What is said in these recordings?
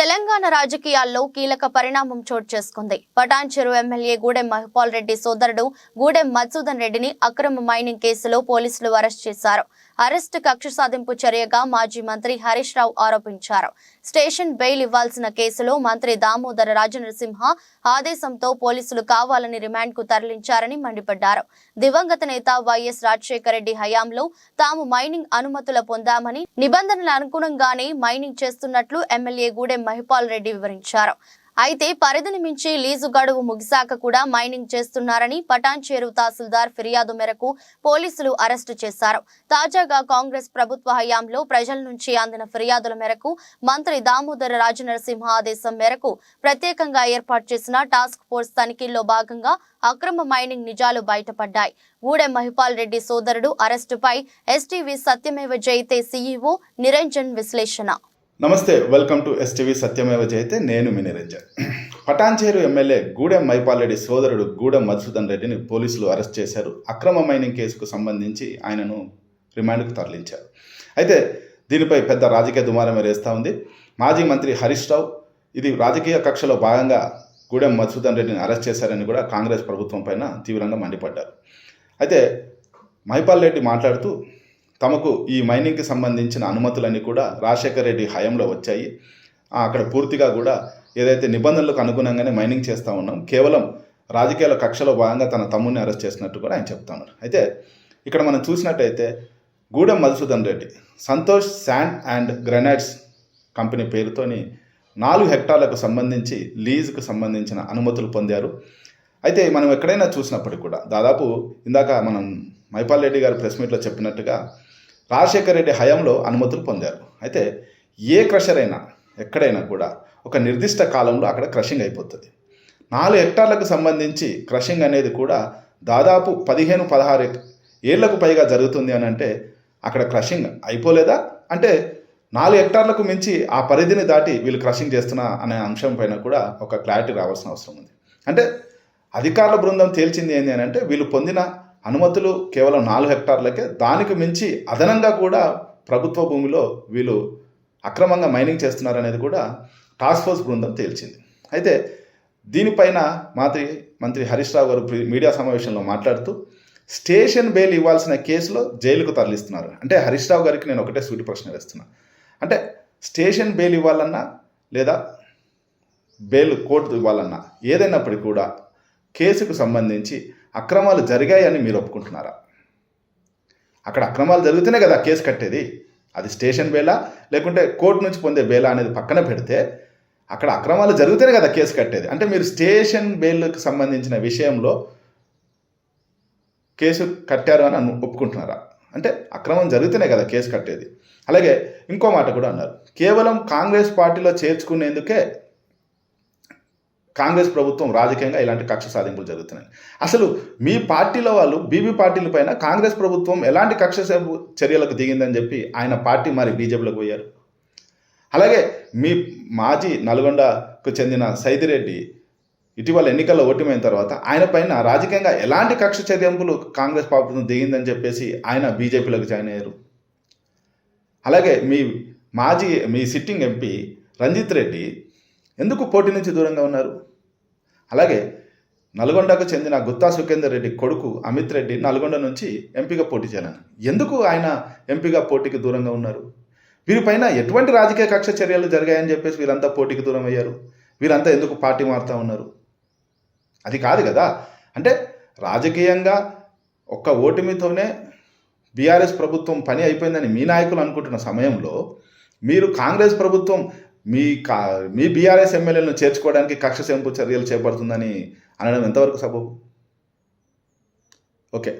తెలంగాణ రాజకీయాల్లో కీలక పరిణామం చోటు చేసుకుంది. పటాన్ చెరువు ఎమ్మెల్యే గూడెం మహిపాల్ రెడ్డి సోదరుడు గూడెం మధుసూదన్ రెడ్డిని అక్రమ మైనింగ్ కేసులో పోలీసులు అరెస్ట్ చేశారు. అరెస్ట్ కక్ష సాధింపు చర్యగా మాజీ మంత్రి హరీష్ రావు ఆరోపించారు. స్టేషన్ బెయిల్ ఇవ్వాల్సిన కేసులో మంత్రి దామోదర రాజనరసింహ ఆదేశంతో పోలీసులు కావాలని రిమాండ్కు తరలించారని మండిపడ్డారు. దివంగత నేత వైఎస్ రాజశేఖర రెడ్డి హయాంలో తాము మైనింగ్ అనుమతులు పొందామని నిబంధనల అనుగుణంగానే మైనింగ్ చేస్తున్నట్లు ఎమ్మెల్యే గూడెం మహిపాల్ రెడ్డి వివరించారు. అయితే పరిధిని మించి లీజు గడువు ముగిశాక కూడా మైనింగ్ చేస్తున్నారని పటాన్చేరు తహసీల్దార్ ఫిర్యాదు మేరకు పోలీసులు అరెస్టు చేశారు. తాజాగా కాంగ్రెస్ ప్రభుత్వ హయాంలో ప్రజల నుంచి అందిన ఫిర్యాదుల మేరకు మంత్రి దామోదర రాజనరసింహ ఆదేశం మేరకు ప్రత్యేకంగా ఏర్పాటు చేసిన టాస్క్ ఫోర్స్ తనిఖీల్లో భాగంగా అక్రమ మైనింగ్ నిజాలు బయటపడ్డాయి. గూడెం మహిపాల్ రెడ్డి సోదరుడు అరెస్టుపై ఎస్టీవీ సత్యమేవ జయితే సీఈఓ నిరంజన్ విశ్లేషణ. నమస్తే వెల్కమ్ టు ఎస్టీవీ సత్యమేవ జయతే నేను మీ నిరంజన్. పటాన్చేరు ఎమ్మెల్యే గూడెం మైపాల్ రెడ్డి సోదరుడు గూడెం మధుసూదన్ రెడ్డిని పోలీసులు అరెస్ట్ చేశారు. అక్రమ మైనింగ్ కేసుకు సంబంధించి ఆయనను రిమాండ్కు తరలించారు. అయితే దీనిపై పెద్ద రాజకీయ దుమారం వేరేస్తూ ఉంది. మాజీ మంత్రి హరీష్ రావు ఇది రాజకీయ కక్షలో భాగంగా గూడెం మధుసూదన్ రెడ్డిని అరెస్ట్ చేశారని కూడా కాంగ్రెస్ ప్రభుత్వం పైన తీవ్రంగా మండిపడ్డారు. అయితే మహిపాల్ రెడ్డి మాట్లాడుతూ తమకు ఈ మైనింగ్కి సంబంధించిన అనుమతులన్నీ కూడా రాజశేఖర్ రెడ్డి హయాంలో వచ్చాయి. అక్కడ పూర్తిగా కూడా ఏదైతే నిబంధనలకు అనుగుణంగానే మైనింగ్ చేస్తూ ఉన్నాం కేవలం రాజకీయాల కక్షలో భాగంగా తన తమ్ముడిని అరెస్ట్ చేసినట్టు కూడా ఆయన చెప్తా ఉన్నారు. అయితే ఇక్కడ మనం చూసినట్టయితే Gudem Madhusudan Reddy Santosh sand and granites company పేరుతోని నాలుగు హెక్టార్లకు సంబంధించి లీజుకు సంబంధించిన అనుమతులు పొందారు. అయితే మనం ఎక్కడైనా చూసినప్పటికి కూడా దాదాపు ఇందాక మనం మైపాల్ రెడ్డి గారు ప్రెస్ మీట్లో చెప్పినట్టుగా రాజశేఖర్ రెడ్డి హయాంలో అనుమతులు పొందారు. అయితే ఏ క్రషర్ అయినా ఎక్కడైనా కూడా ఒక నిర్దిష్ట కాలంలో అక్కడ క్రషింగ్ అయిపోతుంది. నాలుగు హెక్టార్లకు సంబంధించి క్రషింగ్ అనేది కూడా దాదాపు పదిహేను పదహారు ఏళ్ళకు పైగా జరుగుతుంది అని అంటే అక్కడ క్రషింగ్ అయిపోలేదా? అంటే నాలుగు హెక్టార్లకు మించి ఆ పరిధిని దాటి వీళ్ళు క్రషింగ్ చేస్తున్నా అనే అంశం పైన కూడా ఒక క్లారిటీ రావాల్సిన అవసరం ఉంది. అంటే అధికారుల బృందం తేల్చింది ఏంటి అని అంటే వీళ్ళు పొందిన అనుమతులు కేవలం నాలుగు హెక్టార్లకే దానికి మించి అదనంగా కూడా ప్రభుత్వ భూమిలో వీళ్ళు అక్రమంగా మైనింగ్ చేస్తున్నారనేది కూడా టాస్క్ ఫోర్స్ బృందం తేల్చింది. అయితే దీనిపైన మాత్రి మంత్రి హరీష్ రావు గారు మీడియా సమావేశంలో మాట్లాడుతూ స్టేషన్ బెయిల్ ఇవ్వాల్సిన కేసులో జైలుకు తరలిస్తున్నారు. అంటే హరీష్ రావు గారికి నేను ఒకటే సూటి ప్రశ్న వేస్తున్నా. అంటే స్టేషన్ బెయిల్ ఇవ్వాలన్నా లేదా బెయిల్ కోర్టు ఇవ్వాలన్నా ఏదైనప్పటికీ కూడా కేసుకు సంబంధించి అక్రమాలు జరిగాయని మీరు ఒప్పుకుంటున్నారా? అక్కడ అక్రమాలు జరిగితేనే కదా కేసు కట్టేది. అది స్టేషన్ బేలా లేకుంటే కోర్టు నుంచి పొందే బేలా అనేది పక్కన పెడితే అక్కడ అక్రమాలు జరిగితేనే కదా కేసు కట్టేది. అంటే మీరు స్టేషన్ బెయిల్కి సంబంధించిన విషయంలో కేసు కట్టారు అని ఒప్పుకుంటున్నారా? అంటే అక్రమం జరిగితేనే కదా కేసు కట్టేది. అలాగే ఇంకో మాట కూడా అన్నారు. కేవలం కాంగ్రెస్ పార్టీలో చేర్చుకునేందుకే కాంగ్రెస్ ప్రభుత్వం రాజకీయంగా ఇలాంటి కక్ష సాధింపులు జరుగుతున్నాయి. అసలు మీ పార్టీలో వాళ్ళు బీబీ పార్టీల పైన కాంగ్రెస్ ప్రభుత్వం ఎలాంటి కక్ష చర్యలకు దిగిందని చెప్పి ఆయన పార్టీ మరి బీజేపీలోకి పోయారు. అలాగే మీ మాజీ నల్గొండకు చెందిన సైదిరెడ్డి ఇటీవల ఎన్నికల్లో ఓటమైన తర్వాత ఆయన పైన రాజకీయంగా ఎలాంటి కక్ష చర్యంపులు కాంగ్రెస్ ప్రభుత్వం దిగిందని చెప్పేసి ఆయన బీజేపీలోకి జాయిన్ అయ్యారు. అలాగే మీ మాజీ మీ సిట్టింగ్ ఎంపీ రంజిత్ రెడ్డి ఎందుకు పోటీ నుంచి దూరంగా ఉన్నారు? అలాగే నల్గొండకు చెందిన గుత్తా సుఖేందర్ రెడ్డి కొడుకు అమిత్ రెడ్డి నల్గొండ నుంచి ఎంపీగా పోటీ చేయాలని. ఎందుకు ఆయన ఎంపీగా పోటీకి దూరంగా ఉన్నారు? వీరిపైన ఎటువంటి రాజకీయ కక్ష చర్యలు జరిగాయని చెప్పేసి వీరంతా పోటీకి దూరం అయ్యారు. వీరంతా ఎందుకు పార్టీ మారుతూ ఉన్నారు? అది కాదు కదా. అంటే రాజకీయంగా ఒక్క ఓటమితోనే బీఆర్ఎస్ ప్రభుత్వం పని అయిపోయిందని మీ నాయకులు అనుకుంటున్న సమయంలో మీరు కాంగ్రెస్ ప్రభుత్వం మీ కా మీ బీఆర్ఎస్ ఎమ్మెల్యేలను చేర్చుకోవడానికి కక్ష సెంపు చర్యలు చేపడుతుందని అనడం ఎంతవరకు సబబు? ఓకే.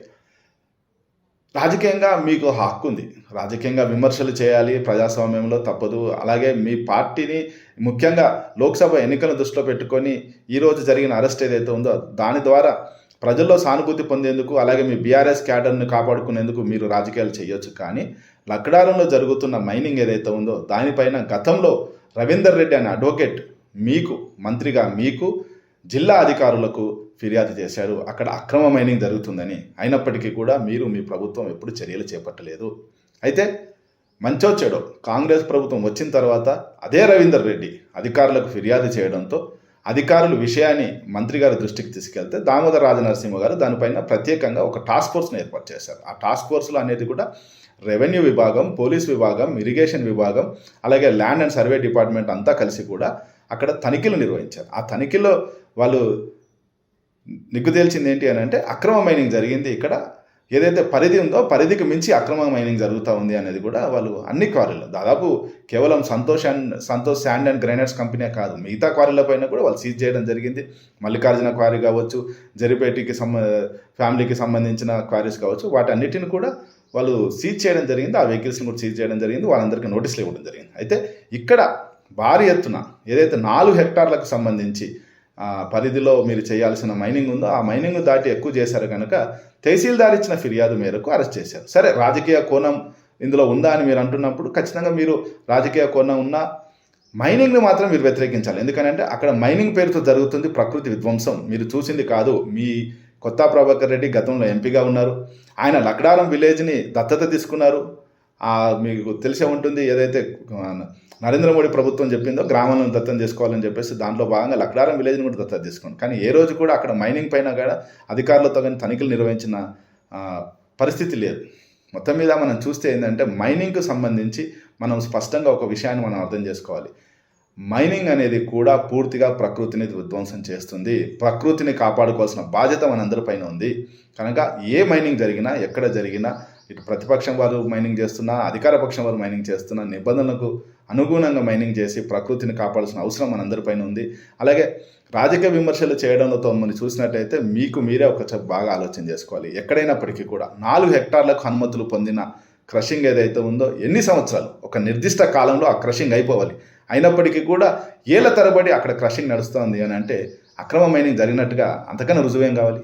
రాజకీయంగా మీకు హక్కు ఉంది రాజకీయంగా విమర్శలు చేయాలి ప్రజాస్వామ్యంలో తప్పదు. అలాగే మీ పార్టీని ముఖ్యంగా లోక్సభ ఎన్నికలను దృష్టిలో పెట్టుకొని ఈరోజు జరిగిన అరెస్ట్ ఏదైతే ఉందో దాని ద్వారా ప్రజల్లో సానుభూతి పొందేందుకు అలాగే మీ బీఆర్ఎస్ క్యాడర్ను కాపాడుకునేందుకు మీరు రాజకీయాలు చేయొచ్చు. కానీ లక్డారంలో జరుగుతున్న మైనింగ్ ఏదైతే ఉందో దానిపైన గతంలో రవీందర్ రెడ్డి అనే అడ్వకేట్ మీకు మంత్రిగా మీకు జిల్లా అధికారులకు ఫిర్యాదు చేశారు. అక్కడ అక్రమ మైనింగ్ జరుగుతుందని. అయినప్పటికీ కూడా మీరు మీ ప్రభుత్వం ఎప్పుడు చర్యలు చేపట్టలేదు. అయితే మంచో చెడో కాంగ్రెస్ ప్రభుత్వం వచ్చిన తర్వాత అదే రవీందర్ రెడ్డి అధికారులకు ఫిర్యాదు చేయడంతో అధికారులు విషయాన్ని మంత్రి గారి దృష్టికి తీసుకెళ్తే దామోదర రాజనరసింహ గారు దానిపైన ప్రత్యేకంగా ఒక టాస్క్ ఫోర్స్ని ఏర్పాటు చేశారు. ఆ టాస్క్ ఫోర్స్లో అనేది కూడా రెవెన్యూ విభాగం పోలీస్ విభాగం ఇరిగేషన్ విభాగం అలాగే ల్యాండ్ అండ్ సర్వే డిపార్ట్మెంట్ అంతా కలిసి కూడా అక్కడ తనిఖీలు నిర్వహించారు. ఆ తనిఖీలో వాళ్ళు నిగ్గు తేల్చింది ఏంటి అని అంటే అక్రమ మైనింగ్ జరిగింది ఇక్కడ. ఏదైతే పరిధి ఉందో పరిధికి మించి అక్రమ మైనింగ్ జరుగుతూ ఉంది అనేది కూడా వాళ్ళు అన్ని క్వారీలు దాదాపు కేవలం Santosh and Santosh sand and granites company కాదు మిగతా క్వారీల పైన కూడా వాళ్ళు సీజ్ చేయడం జరిగింది. మల్లికార్జున క్వారీ కావచ్చు జరిపేటికి సంబ ఫ్యామిలీకి సంబంధించిన క్వారీస్ కావచ్చు వాటన్నిటిని కూడా వాళ్ళు సీజ్ చేయడం జరిగింది ఆ వెహికల్స్ని కూడా సీజ్ చేయడం జరిగింది వాళ్ళందరికీ నోటీసులు ఇవ్వడం జరిగింది. అయితే ఇక్కడ భారీ ఎత్తున ఏదైతే నాలుగు హెక్టార్లకు సంబంధించి పరిధిలో మీరు చేయాల్సిన మైనింగ్ ఉందో ఆ మైనింగ్ దాటి ఎక్కువ చేశారు కనుక తహసీల్దార్ ఇచ్చిన ఫిర్యాదు మేరకు అరెస్ట్ చేశారు. సరే రాజకీయ కోణం ఇందులో ఉందా అని మీరు అంటున్నప్పుడు ఖచ్చితంగా మీరు రాజకీయ కోణం ఉన్నా మైనింగ్ని మాత్రం మీరు వ్యతిరేకించాలి. ఎందుకంటే అక్కడ మైనింగ్ పేరుతో జరుగుతుంది ప్రకృతి విధ్వంసం. మీరు చూసింది కాదు మీ కొత్త ప్రభాకర్ రెడ్డి గతంలో ఎంపీగా ఉన్నారు. ఆయన లక్డారం విలేజ్ని దత్తత తీసుకున్నారు. మీకు తెలిసే ఉంటుంది ఏదైతే నరేంద్ర మోడీ ప్రభుత్వం చెప్పిందో గ్రామాలను దత్తం చేసుకోవాలని చెప్పేసి దాంట్లో భాగంగా లక్డారం విలేజ్ని కూడా దత్తత తీసుకోండి. కానీ ఏ రోజు కూడా అక్కడ మైనింగ్ పైన కూడా అధికారులతో కానీ తనిఖీలు నిర్వహించిన పరిస్థితి లేదు. మొత్తం మీద మనం చూస్తే ఏంటంటే మైనింగ్కు సంబంధించి మనం స్పష్టంగా ఒక విషయాన్ని మనం అర్థం చేసుకోవాలి. మైనింగ్ అనేది కూడా పూర్తిగా ప్రకృతిని విధ్వంసం చేస్తుంది. ప్రకృతిని కాపాడుకోవాల్సిన బాధ్యత మనందరిపైన ఉంది. కనుక ఏ మైనింగ్ జరిగినా ఎక్కడ జరిగినా ఇటు ప్రతిపక్షం వారు మైనింగ్ చేస్తున్నా అధికార పక్షం వారు మైనింగ్ చేస్తున్నా నిబంధనలకు అనుగుణంగా మైనింగ్ చేసి ప్రకృతిని కాపాడాల్సిన అవసరం మనందరిపైన ఉంది. అలాగే రాజకీయ విమర్శలు చేయడంతో మనం చూసినట్టయితే మీకు మీరే ఒక బాగా ఆలోచన చేసుకోవాలి. ఎక్కడైనప్పటికీ కూడా నాలుగు హెక్టార్లకు అనుమతులు పొందిన క్రషింగ్ ఏదైతే ఉందో ఎన్ని సంవత్సరాలు? ఒక నిర్దిష్ట కాలంలో ఆ క్రషింగ్ అయిపోవాలి. అయినప్పటికీ కూడా ఏళ్ళ తరబడి అక్కడ క్రషింగ్ నడుస్తోంది అని అంటే అక్రమ మైనింగ్ జరిగినట్టుగా అంతకన్నా రుజువేం కావాలి?